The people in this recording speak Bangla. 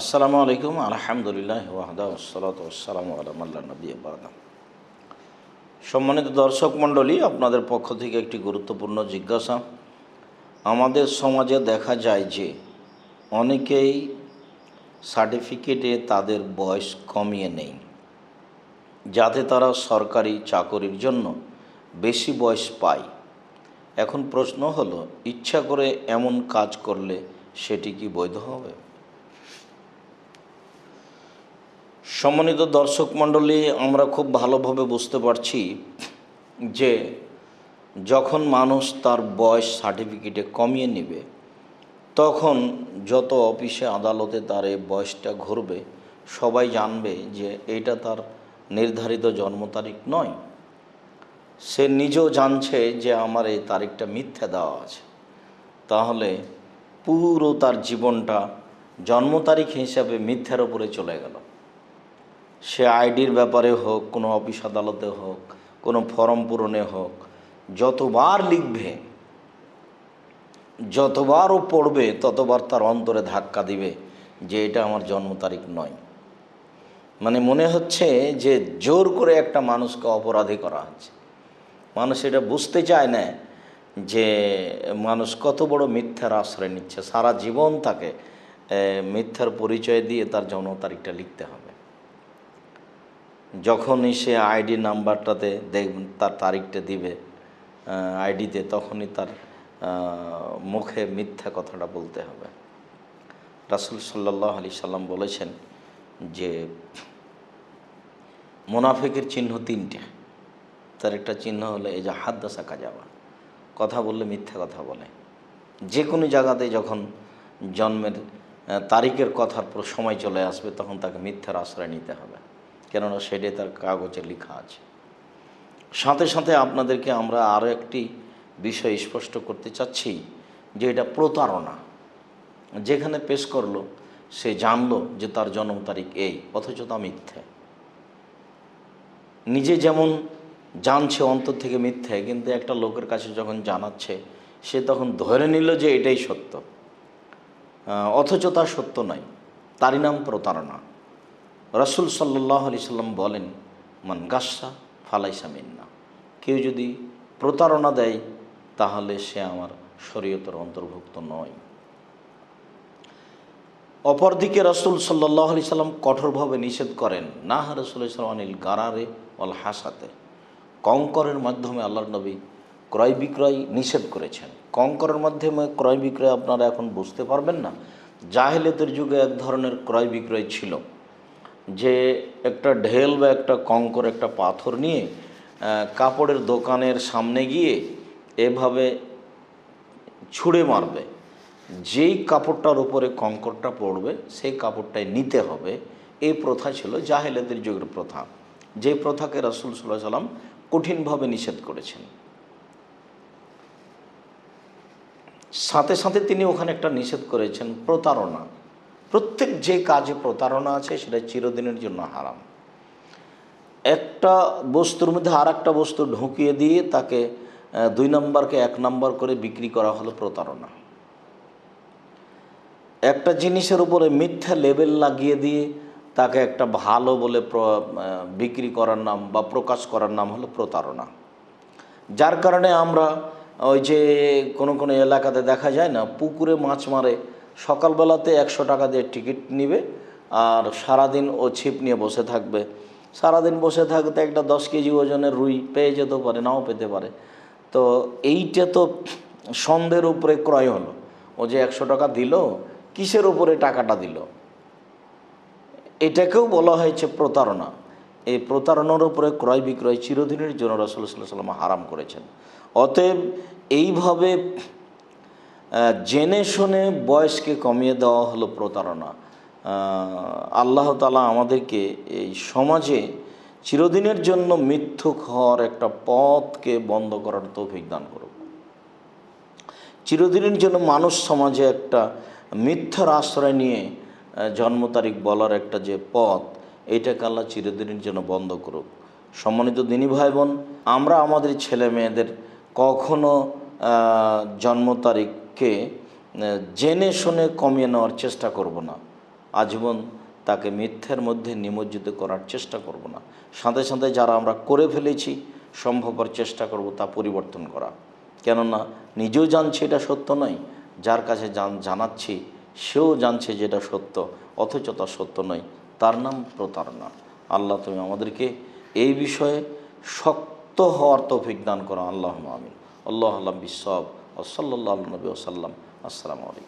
আসসালামু আলাইকুম, আলহামদুলিল্লাহ ওয়াহদা ওসলাত আসসালামু আলাম আল্লাহ নবী আবাদা সম্মানিত দর্শক মণ্ডলী, আপনাদের পক্ষ থেকে একটি গুরুত্বপূর্ণ জিজ্ঞাসা। আমাদের সমাজে দেখা যায় যে, অনেকেই সার্টিফিকেটে তাদের বয়স কমিয়ে নেই, যাতে তারা সরকারি চাকরির জন্য বেশি বয়স পায়। এখন প্রশ্ন হলো, ইচ্ছা করে এমন কাজ করলে সেটি কি বৈধ হবে? সম্মানিত দর্শক মণ্ডলী, আমরা খুব ভালোভাবে বুঝতে পারছি যে যখন মানুষ তার বয়স সার্টিফিকেটে কমিয়ে নেবে, তখন যত অফিসে আদালতে তার এই বয়সটা ঘুরবে, সবাই জানবে যে এটা তার নির্ধারিত জন্ম তারিখ নয়। সে নিজেও জানছে যে আমার এই তারিখটা মিথ্যা দেওয়া আছে। তাহলে পুরো তার জীবনটা জন্ম তারিখ হিসাবে মিথ্যার উপরে চলে গেল। সে আইডির ব্যাপারে হোক, কোনো অফিস আদালতে হোক, কোনো ফর্ম পূরণে হোক, যতবার লিখবে যতবার ও পড়বে, ততবার তার অন্তরে ধাক্কা দিবে যে এটা আমার জন্ম তারিখ নয়। মানে মনে হচ্ছে যে জোর করে একটা মানুষকে অপরাধী করা হচ্ছে। মানুষ এটা বুঝতে চায় না যে মানুষ কত বড় মিথ্যার আশ্রয় নিচ্ছে। সারা জীবন তাকে মিথ্যার পরিচয় দিয়ে তার জন্ম তারিখটা লিখতে হবে। যখনই সে আইডি নাম্বারটাতে দেখবেন তার তারিখটা দিবে আইডিতে তখনই তার মুখে মিথ্যা কথাটা বলতে হবে। রাসুল সাল্লাহ আলি সাল্লাম বলেছেন যে, মোনাফেকের চিহ্ন তিনটে। তার একটা চিহ্ন হলো এই যে হাত দাসা যাওয়া কথা বললে মিথ্যা কথা বলে। যে কোনো জায়গাতে যখন জন্মের তারিখের কথার সময় চলে আসবে, তখন তাকে মিথ্যার আশ্রয় নিতে হবে। কেননা সেটাই তার কাগজে লেখা আছে। সাথে সাথে আপনাদেরকে আমরা আরও একটি বিষয় স্পষ্ট করতে চাচ্ছি, যে এটা প্রতারণা। যেখানে পেশ করল, সে জানলো যে তার জন্ম তারিখ এই, অথচ তা মিথ্যে। নিজে যেমন জানছে অন্তর থেকে মিথ্যে, কিন্তু একটা লোকের কাছে যখন জানাচ্ছে, সে তখন ধরে নিল যে এটাই সত্য। অথচ তা সত্য নয়, তারই নাম প্রতারণা। রসুল সাল্লাহ আলি সাল্লাম বলেন, মান গাসা ফালাইসা মিন্না। কেউ যদি প্রতারণা দেয়, তাহলে সে আমার শরীয়তের অন্তর্ভুক্ত নয়। অপরদিকে রসুল সাল্লাহ আলি সাল্লাম কঠোরভাবে নিষেধ করেন না রসুল ইসলাম অনিল গারারে অল হাসাতে। কঙ্করের মাধ্যমে আল্লাহর নবী ক্রয় বিক্রয় নিষেধ করেছেন। কঙ্করের মাধ্যমে ক্রয় বিক্রয় আপনারা এখন বুঝতে পারবেন না। জাহেলেতের যুগে এক ধরনের ক্রয় বিক্রয় ছিল। যে একটা ঢেল বা একটা কঙ্কর, একটা পাথর নিয়ে কাপড়ের দোকানের সামনে গিয়ে এভাবে ছুঁড়ে মারবে। যেই কাপড়টার উপরে কঙ্করটা পড়বে, সেই কাপড়টাই নিতে হবে। এই প্রথা ছিল জাহেলেদের যুগের প্রথা। যে প্রথাকে রাসুল সাল্লাহ সাল্লাম কঠিনভাবে নিষেধ করেছেন। সাথে সাথে তিনি ওখানে একটা নিষেধ করেছেন প্রতারণা। প্রত্যেক যে কাজে প্রতারণা আছে, সেটা চিরদিনের জন্য হারাম। একটা বস্তুর মধ্যে আর একটা বস্তু ঢুকিয়ে দিয়ে তাকে দুই নম্বরকে এক নম্বর করে বিক্রি করা হলো প্রতারণা। একটা জিনিসের উপরে মিথ্যা লেবেল লাগিয়ে দিয়ে তাকে একটা ভালো বলে বিক্রি করার নাম বা প্রকাশ করার নাম হলো প্রতারণা। যার কারণে আমরা ওই যে কোনো কোনো এলাকাতে দেখা যায় না, পুকুরে মাছ মারে সকালবেলাতে একশো টাকা দিয়ে টিকিট নিবে আর সারাদিন ও ছিপ নিয়ে বসে থাকবে। সারাদিন বসে থাকতে একটা দশ কেজি ওজনের রুই পেয়ে যেতে পারে, নাও পেতে পারে। তো এইটা তো সন্ধ্যের উপরে ক্রয় হলো। ও যে একশো টাকা দিল, কিসের উপরে টাকাটা দিল? এটাকেও বলা হয়েছে প্রতারণা। এই প্রতারণার উপরে ক্রয় বিক্রয় চিরদিনের জন্য রসুল্লাহ সাল্লাহ সাল্লাম হারাম করেছেন। অতএব এইভাবে জেনে শুনে বয়সকে কমিয়ে দেওয়া হলো প্রতারণা। আল্লাহ তালা আমাদেরকে এই সমাজে চিরদিনের জন্য মিথ্যুক হওয়ার একটা পথকে বন্ধ করার তৌফিক দান করুক। চিরদিনের জন্য মানুষ সমাজে একটা মিথ্যার আশ্রয় নিয়ে জন্ম তারিখ বলার একটা যে পথ এইটাকে আল্লাহ চিরদিনের জন্য বন্ধ করুক। সম্মানিত দিনী ভাই বোন আমরা আমাদের ছেলে মেয়েদের কখনো জন্ম তারিখকে জেনে শুনে কমিয়ে নেওয়ার চেষ্টা করব না। আজীবন তাকে মিথ্যের মধ্যে নিমজ্জিত করার চেষ্টা করব না। সাথে সাথে যারা আমরা করে ফেলেছি সম্ভবর চেষ্টা করব তা পরিবর্তন করা। কেননা, নিজেও জানছি এটা সত্য নয়, যার কাছে জান, জানাচ্ছি, সেও জানছে যেটা সত্য, অথচ তা সত্য নয়। তার নাম প্রতারণা। আল্লাহ তুমি আমাদেরকে এই বিষয়ে শক্ত হওয়ার তৌফিক দান করো। আল্লাহ আমিন। আল্লাহ আল্লাহ বিসব ও সাল্লাহ নবী ওসাল্লাম আসসালামু আলাইকুম।